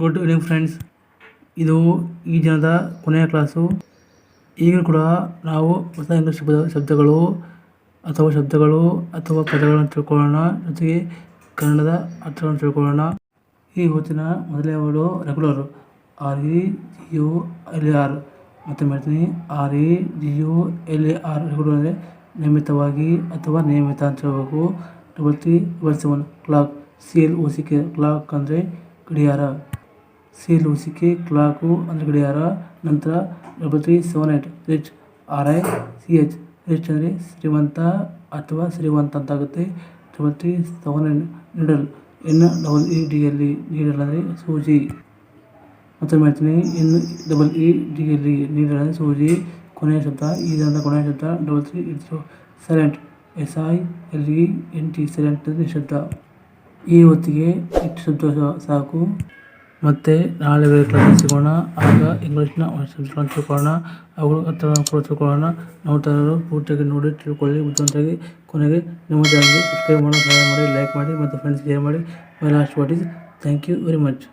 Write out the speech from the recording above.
Good evening friends ಇದು ಈ ದಿನದ ಕೊನೆಯ ಕ್ಲಾಸು. ಈಗಲೂ ಕೂಡ ನಾವು ಹೊಸ ಇಂಗ್ಲೀಷ್ ಶಬ್ದ, ಶಬ್ದಗಳು ಅಥವಾ ಶಬ್ದಗಳು ಅಥವಾ ಪದಗಳನ್ನು ತಿಳ್ಕೊಳ್ಳೋಣ. ಜೊತೆಗೆ ಕನ್ನಡದ ಅರ್ಥಗಳನ್ನು ತಿಳ್ಕೊಳ್ಳೋಣ. ಈ ಹೊತ್ತಿನ ಮೊದಲನೇ word regular R E U L A R ಮತ್ತೆ ಮಾಡ್ತೀನಿ R E G U L A R regular ಅಂದರೆ ನಿಯಮಿತವಾಗಿ ಅಥವಾ ನಿಯಮಿತ ಅಂತ ಹೇಳಬೇಕು. Double three double seven clock C L O C K clock ಅಂದರೆ ಗಡಿಯಾರ. ಸಿ ಕ್ಲಾಕು ಅಂದರೆ ಗಡಿಯಾರ ನಂತರ double three seven eight, rich R I C H, rich ಅಂದರೆ ಶ್ರೀಮಂತ ಅಥವಾ ಶ್ರೀವಂತ ಅಂತಾಗುತ್ತೆ. Double three seven needle, N double E ಡಿಯಲ್ಲಿ needle ಅಂದರೆ ಸೂಜಿ. ಮತ್ತೆ ಹೇಳ್ತೀನಿ, ಎನ್ ಡಬಲ್ ಇ ಡಿಯಲ್ಲಿ ನೀಡಲ್ ಅಂದರೆ ಸೂಜಿ. ಕೊನೆಯ ಶಬ್ದ ದಿನದ ಕೊನೆಯ ಶಬ್ದ, double three it's silent, S I L E, N T, silent ಅಂದರೆ ಶಬ್ದ. ಈ ಹೊತ್ತಿಗೆ ಇಷ್ಟು ಶಬ್ದ ಸಾಕು. ಮತ್ತು ನಾಳೆ ಬೇರೆ ಕ್ಲಾಸ್ ಸಿಗೋಣ ಆಗ ಇಂಗ್ಲೀಷ್ನ ತಿಳ್ಕೊಳ್ಳೋಣ. ಅವುಗಳು ಅರ್ಥಗಳನ್ನು ಕೂಡ ತಿಳ್ಕೊಳ್ಳೋಣ. ನೋಡ್ತಾರರು ಪೂರ್ತಿಯಾಗಿ ನೋಡಿ, ತಿಳ್ಕೊಳ್ಳಿ. ಬುದ್ಧಿವಂತಾಗಿ ಕೊನೆಗೆ ನಿಮ್ಮ ಚಾನಲ್ಗೆ ಸಬ್ಸ್ಕ್ರೈಬ್ ಮಾಡಿ ಸಹಾಯ ಮಾಡಿ ಲೈಕ್ ಮಾಡಿ, ಮತ್ತು ಫ್ರೆಂಡ್ಸ್ ಶೇರ್ ಮಾಡಿ. My last word is thank you very much